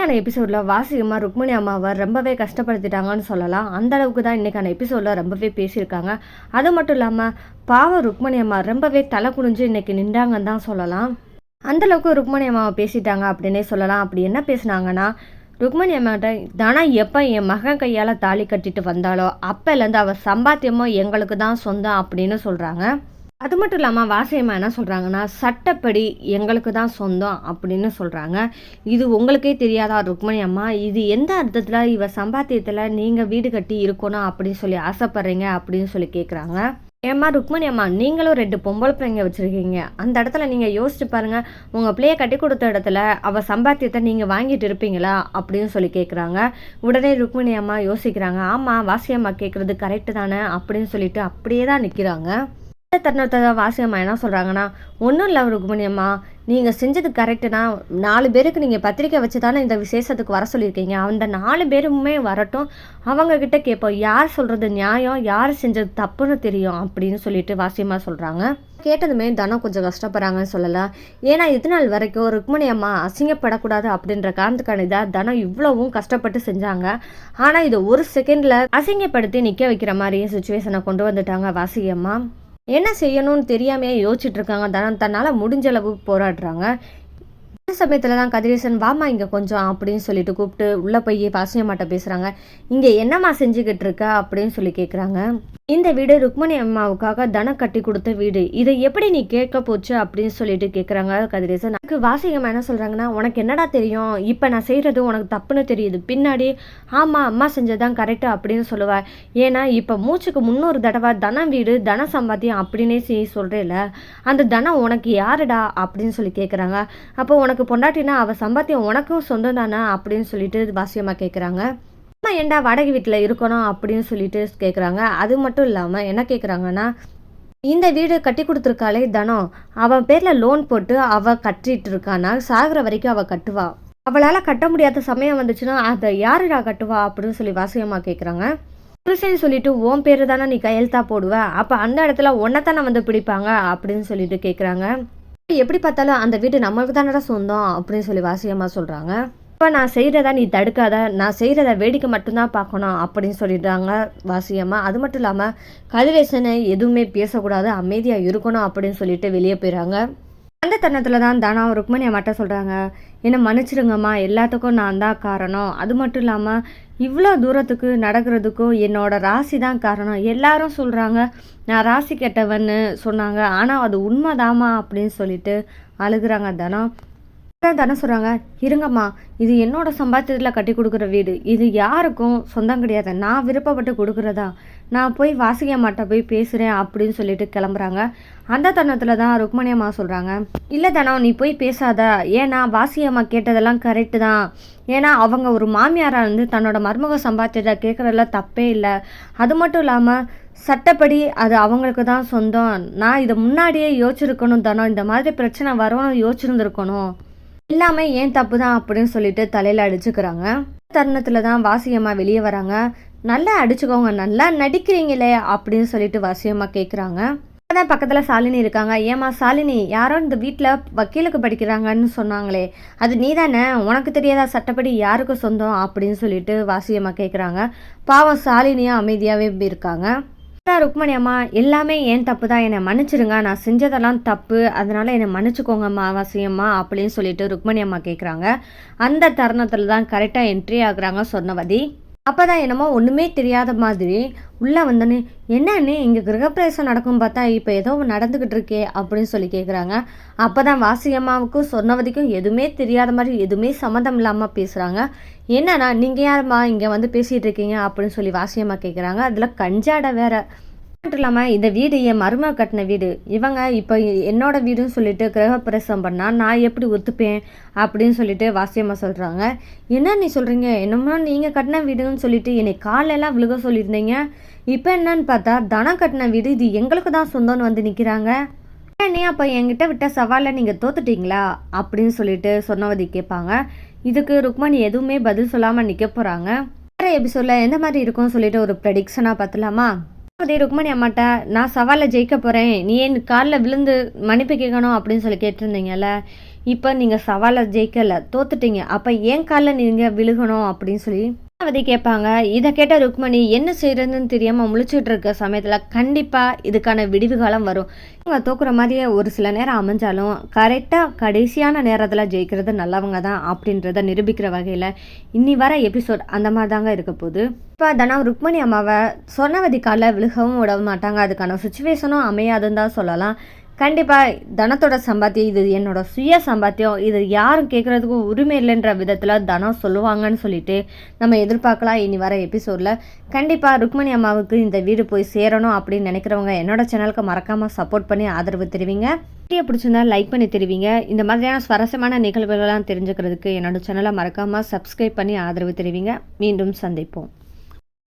இன்றைக்கான எபிசோடில் வாசி அம்மா ருக்மிணி அம்மாவை ரொம்பவே கஷ்டப்படுத்திட்டாங்கன்னு சொல்லலாம். அந்த அளவுக்கு தான் இன்றைக்கான எபிசோடில் ரொம்பவே பேசியிருக்காங்க. அது மட்டும் இல்லாமல் பாவம் ருக்மிணி அம்மா ரொம்பவே தலை குனிஞ்சு இன்றைக்கி நின்றாங்கன்னு தான் சொல்லலாம். அந்த அளவுக்கு ருக்மணி அம்மாவை பேசிட்டாங்க அப்படின்னே சொல்லலாம். அப்படி என்ன பேசுனாங்கன்னா ருக்மணி அம்மாட்ட தானா எப்போ என் மகன் கையால் தாலி கட்டிட்டு வந்தாலோ அப்போலேருந்து அவள் சம்பாத்தியமோ எங்களுக்கு தான் சொந்தம் அப்படின்னு சொல்கிறாங்க அது மட்டும் இல்லாமல் வாசியம்மா என்ன சொல்கிறாங்கன்னா சட்டப்படி எங்களுக்கு தான் சொந்தம் அப்படின்னு சொல்கிறாங்க இது உங்களுக்கே தெரியாதா ருக்மணி அம்மா? இது எந்த அர்த்தத்தில்? இவ சம்பாத்தியத்தில் நீங்கள் வீடு கட்டி இருக்கணும் அப்படின்னு சொல்லி ஆசைப்பட்றீங்க அப்படின்னு சொல்லி கேட்குறாங்க ஏம்மா ருக்மணி அம்மா நீங்களும் ரெண்டு பொம்பளை பிள்ளைங்க வச்சுருக்கீங்க. அந்த இடத்துல நீங்கள் யோசிச்சு பாருங்கள் உங்கள் பிள்ளைய கட்டி கொடுத்த இடத்துல அவள் சம்பாத்தியத்தை நீங்கள் வாங்கிட்டு இருப்பீங்களா அப்படின்னு சொல்லி கேட்குறாங்க உடனே ருக்மணி அம்மா யோசிக்கிறாங்க. ஆமாம் வாசியம்மா கேட்குறது கரெக்டு தானே அப்படின்னு சொல்லிட்டு அப்படியே தான் நிற்கிறாங்க இந்த தருணத்தை வாசியம்மா என்ன சொல்கிறாங்கன்னா ஒன்றும் இல்லை ருக்மணி அம்மா. நீங்கள் செஞ்சது கரெக்டுனா நாலு பேருக்கு நீங்கள் பத்திரிக்கை வச்சு தானே இந்த விசேஷத்துக்கு வர சொல்லியிருக்கீங்க. அந்த நாலு பேருமே வரட்டும். அவங்கக்கிட்ட கேட்போம் யார் சொல்கிறது நியாயம்? யார் செஞ்சது தப்புன்னு தெரியும் அப்படின்னு சொல்லிட்டு வாசியம்மா சொல்கிறாங்க கேட்டதுமே தனம் கொஞ்சம் கஷ்டப்படுறாங்கன்னு சொல்லலாம் ஏன்னா இது நாள் வரைக்கும் ருக்மணி அம்மா அசிங்கப்படக்கூடாது அப்படின்ற காரணத்துக்கான இதாக தனம் இவ்வளவும் கஷ்டப்பட்டு செஞ்சாங்க. ஆனால் இதை ஒரு செகண்டில் அசிங்கப்படுத்தி நிற்க வைக்கிற மாதிரியே சுச்சுவேஷனை கொண்டு வந்துட்டாங்க வாசியம்மா. என்ன செய்யணும்னு தெரியாமையே யோசிச்சுட்டு இருக்காங்க தனம் தன்னால் முடிஞ்ச அளவு போராடுறாங்க. இந்த சமயத்தில் தான் கதிரேசன் வாமா இங்கே கொஞ்சம் அப்படின்னு சொல்லிட்டு கூப்பிட்டு உள்ளே போய் பாசியம்மாட்ட பேசுகிறாங்க இங்கே என்னம்மா செஞ்சுக்கிட்டு இருக்க அப்படின்னு சொல்லி கேட்குறாங்க இந்த வீடு ருக்மணி அம்மாவுக்காக தனம் கட்டி கொடுத்த வீடு. இதை எப்படி நீ கேட்க போச்சு அப்படின்னு சொல்லிட்டு கேட்குறாங்க கதிரேசன். எனக்கு வாசிகம் என்ன சொல்கிறாங்கன்னா உனக்கு என்னடா தெரியும்? இப்போ நான் செய்கிறது உனக்கு தப்புன்னு தெரியுது. பின்னாடி ஆமாம் அம்மா செஞ்சதான் கரெக்டு அப்படின்னு சொல்லுவேன் ஏன்னா இப்போ மூச்சுக்கு முன்னூறு தடவை தனம் வீடு தன சம்பாத்தியம் அப்படின்னே செய்ய சொல்கிறேல அந்த தனம் உனக்கு யாருடா? அப்படின்னு சொல்லி கேட்குறாங்க அப்போ உனக்கு பொண்டாட்டினா அவள் சம்பாத்தியம் உனக்கும் சொந்தம் தானே அப்படின்னு சொல்லிட்டு வாசியமாக கேட்குறாங்க அம்மா ஏண்டா வாடகை வீட்டில் இருக்கணும் அப்படின்னு சொல்லிட்டு கேட்குறாங்க அது மட்டும் இல்லாமல் என்ன கேட்குறாங்கன்னா இந்த வீடு கட்டி கொடுத்துருக்காளே தனம் அவன் பேரில் லோன் போட்டு அவள் கட்டிட்டு இருக்கானா? சாகிற வரைக்கும் அவள் கட்டுவா. அவளால் கட்ட முடியாத சமயம் வந்துச்சுன்னா அதை யாருடா கட்டுவா அப்படின்னு சொல்லி வாசியம்மா கேட்குறாங்க புருஷன் சொல்லிட்டு ஓம் பேர் தானே நீ கையெழுத்தா போடுவ? அப்போ அந்த இடத்துல உன்னை தானே வந்து பிடிப்பாங்க? அப்படின்னு சொல்லிட்டு கேட்குறாங்க எப்படி பார்த்தாலும் அந்த வீடு நம்மளுக்கு தானடா சொந்தம் அப்படின்னு சொல்லி வாசியம்மா சொல்கிறாங்க இப்போ நான் செய்கிறத நீ தடுக்காத. நான் செய்கிறத வேடிக்கை மட்டும்தான் பார்க்கணும் அப்படின்னு சொல்லிடுறாங்க வாசியம்மா அது மட்டும் இல்லாமல் கதிரேசனை எதுவுமே பேசக்கூடாது அமைதியாக இருக்கணும் அப்படின்னு சொல்லிட்டு வெளியே போயிடுறாங்க. அந்த தருணத்தில் தான் தானா ருக்மணி அம்மாட்ட சொல்கிறாங்க என்னை மன்னிச்சிடுங்கம்மா எல்லாத்துக்கும் நான் தான் காரணம். அது மட்டும் இல்லாமல் இவ்வளோ தூரத்துக்கு நடக்கிறதுக்கும் என்னோடய ராசி தான் காரணம். எல்லாரும் சொல்கிறாங்க நான் ராசி கெட்டவன்னு சொன்னாங்க. ஆனால் அது உண்மைதாம்மா அப்படின்னு சொல்லிட்டு அழுகுறாங்க தனம். தானே சொல்கிறாங்க இருங்கம்மா இது என்னோட சம்பாத்தியத்தில் கட்டி கொடுக்குற வீடு. இது யாருக்கும் சொந்தம் கிடையாது. நான் விருப்பப்பட்டு கொடுக்குறதா? நான் போய் வாசிக்க மாட்டேன் போய் பேசுகிறேன் அப்படின்னு சொல்லிட்டு கிளம்புறாங்க. அந்த தருணத்தில் தான் ருக்மணி அம்மா சொல்கிறாங்க இல்லை தனம் நீ போய் பேசாத. ஏன்னா வாசி அம்மா கேட்டதெல்லாம் கரெக்டு தான். ஏன்னா அவங்க ஒரு மாமியாராக இருந்து தன்னோட மருமக சம்பாத்தியத்தை கேட்குறதுல தப்பே இல்லை. அது மட்டும் இல்லாமல் சட்டப்படி அது அவங்களுக்கு தான் சொந்தம். நான் இதை முன்னாடியே யோசிச்சிருக்கணும் தனம் இந்த மாதிரி பிரச்சனை வரணும் யோசிச்சிருந்துருக்கணும். எல்லாமே ஏன் தப்பு தான் அப்படின்னு சொல்லிட்டு தலையில் அடிச்சுக்கிறாங்க. தருணத்தில் தான் வாசியம்மா வெளியே வராங்க. நல்லா அடிச்சுக்கோங்க நல்லா நடிக்கிறீங்களே அப்படின்னு சொல்லிட்டு வாசியம்மா கேட்குறாங்க தான் பக்கத்தில் சாலினி இருக்காங்க. ஏமா சாலினி யாரோ இந்த வீட்டில் வக்கீலுக்கு படிக்கிறாங்கன்னு சொன்னாங்களே. அது நீ தானே உனக்கு தெரியாதா? சட்டப்படி யாருக்கு சொந்தம்? அப்படின்னு சொல்லிட்டு வாசியம்மா கேட்குறாங்க பாவம் சாலினியாக அமைதியாகவே இருக்காங்க. ருக்மணி அம்மா எல்லாமே ஏன் தப்பு தான் என்னை மன்னிச்சிருங்க. நான் செஞ்சதெல்லாம் தப்பு. அதனால் என்னை மன்னிச்சுக்கோங்கம்மா அவசியம்மா அப்படின்னு சொல்லிட்டு ருக்மணி அம்மா கேட்குறாங்க அந்த தருணத்தில் தான் கரெக்டாக என்ட்ரி ஆகுறாங்க சொன்னவதி அப்போ தான் என்னமோ ஒன்றுமே தெரியாத மாதிரி உள்ளே வந்தோன்னே என்னன்னு இங்கே கிரகப்பிரவேசம் நடக்கும் பார்த்தா இப்போ ஏதோ நடந்துக்கிட்டு இருக்கே அப்படின்னு சொல்லி கேட்குறாங்க அப்போ தான் வாசியம்மாவுக்கும் சொன்னவதிக்கும் எதுவுமே தெரியாத மாதிரி எதுவுமே சம்மந்தம் இல்லாமல் பேசுகிறாங்க என்னன்னா நீங்கள் யாரும்மா இங்கே வந்து பேசிகிட்டு இருக்கீங்க? அப்படின்னு சொல்லி வாசியம்மா கேட்குறாங்க அதில் கஞ்சாட வேற மட்டும் இல்லாமல் இந்த வீடு என் மருமக கட்டின வீடு. இவங்க இப்போ என்னோட வீடுன்னு சொல்லிட்டு கிரகப்பிரசம் பண்ணால் நான் எப்படி ஒத்துப்பேன் அப்படின்னு சொல்லிட்டு வாசியம்மா சொல்கிறாங்க என்ன நீ சொல்கிறீங்க என்னமோ நீங்கள் கட்டின வீடுன்னு சொல்லிட்டு என்னை காலெல்லாம் விழுக சொல்லியிருந்தீங்க. இப்போ என்னன்னு பார்த்தா தனம் கட்டின வீடு இது எங்களுக்கு தான் சொந்தம்னு வந்து நிற்கிறாங்க நீ அப்போ என்கிட்ட விட்ட சவாலில் நீங்கள் தோத்துட்டீங்களா? அப்படின்னு சொல்லிட்டு சொன்னவதி கேட்பாங்க. இதுக்கு ருக்மணி எதுவுமே பதில் சொல்லாமல் நிற்க போகிறாங்க வேறு எபிசோடில் எந்த மாதிரி இருக்கும்னு சொல்லிட்டு ஒரு ப்ரெடிக்ஷனாக பார்த்துலாமா அதே ருக்மணி அம்மாட்ட நான் சவாலில் ஜெயிக்க போகிறேன் நீ என் காலில் விழுந்து மன்னிப்பு கேட்கணும்? அப்படின்னு சொல்லி கேட்டிருந்தீங்கல்ல இப்போ நீங்கள் சவாலை ஜெயிக்கலை தோத்துட்டீங்க. அப்போ ஏன் காலில் நீங்கள் விழுகணும் அப்படின்னு சொல்லி அவதி கேட்பாங்க இதை கேட்ட ருக்மணி என்ன செய்யறதுன்னு தெரியாமல் முழிச்சுட்டு இருக்க சமயத்தில் கண்டிப்பாக இதுக்கான விடிவு காலம் வரும். இவங்க தோக்குற மாதிரியே ஒரு சில நேரம் அமைஞ்சாலும் கரெக்டாக கடைசியான நேரத்தில் ஜெயிக்கிறது நல்லவங்க தான் அப்படின்றத நிரூபிக்கிற வகையில் இன்னி வர எபிசோட் அந்த மாதிரி தாங்க இருக்க போகுது. இப்போ தனா ருக்மணி அம்மாவை சொன்னவதி காலில் விழுகவும் விட மாட்டாங்க. அதுக்கான சுச்சுவேஷனும் அமையாதுன்னு தான் சொல்லலாம். கண்டிப்பாக தனத்தோட சம்பாத்தியம் இது என்னோட சுய சம்பாத்தியம். இது யாரும் கேட்குறதுக்கு உரிமை இல்லைன்ற விதத்தில் தனம் சொல்லுவாங்கன்னு சொல்லிட்டு நம்ம எதிர்பார்க்கலாம். இனி வர எபிசோடில் கண்டிப்பாக ருக்மணி அம்மாவுக்கு இந்த வீடு போய் சேரணும் அப்படின்னு நினைக்கிறவங்க என்னோட சேனலுக்கு மறக்காமல் சப்போர்ட் பண்ணி ஆதரவு தெரிவிங்க. வீடியோ பிடிச்சிருந்தா லைக் பண்ணி தெரிவிங்க. இந்த மாதிரியான சுவாரஸ்யமான நிகழ்வுகள்லாம் தெரிஞ்சுக்கிறதுக்கு என்னோட சேனலை மறக்காமல் சப்ஸ்கிரைப் பண்ணி ஆதரவு தெரிவிங்க. மீண்டும் சந்திப்போம்.